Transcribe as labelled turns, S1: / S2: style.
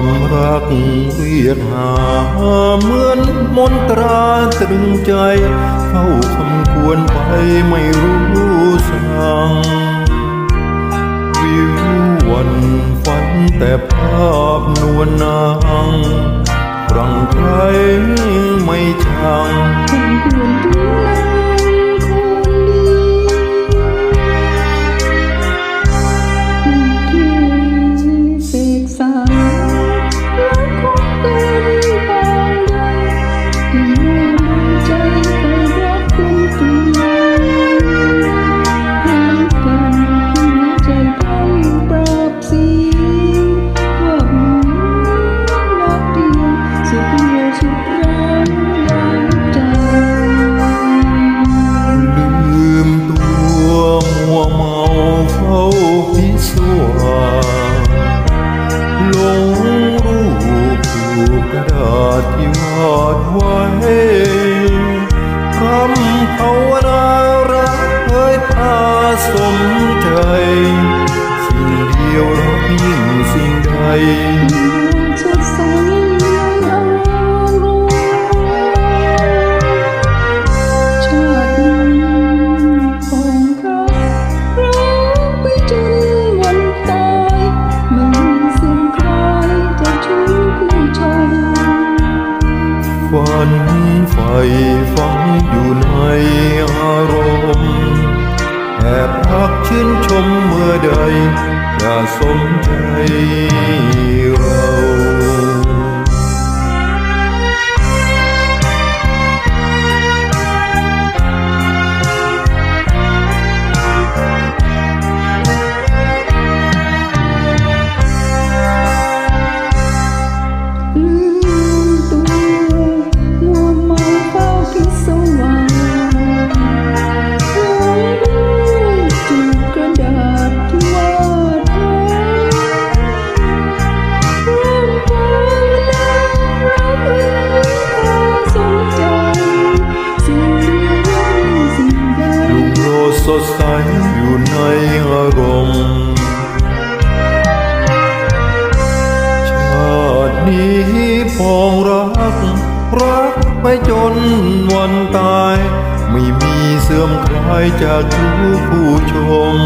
S1: ความรักเรียกหาเหมือนมนตราตรึงใจเฝ้าคำควรไปไม่รู้สั่งวิววันฝันแต่ภาพนวลนางรังใครไม่ช่าง
S2: กระ
S1: ดาษที่วาดไว้พรำภาวนารักเคยพาสมใจ สิ่งเดียวรักยิ่งสิ่งใด ฝังอยู่ในอารมณ์แอบพักชื่นชมเมื่อใดจะสมใจเรา
S2: สดใส
S1: อยู่ในอารมณ์ชาตินี้พองรัก รักไปจนวันตาย ไม่มีเสื่อมคลายจากทุกผู้ชม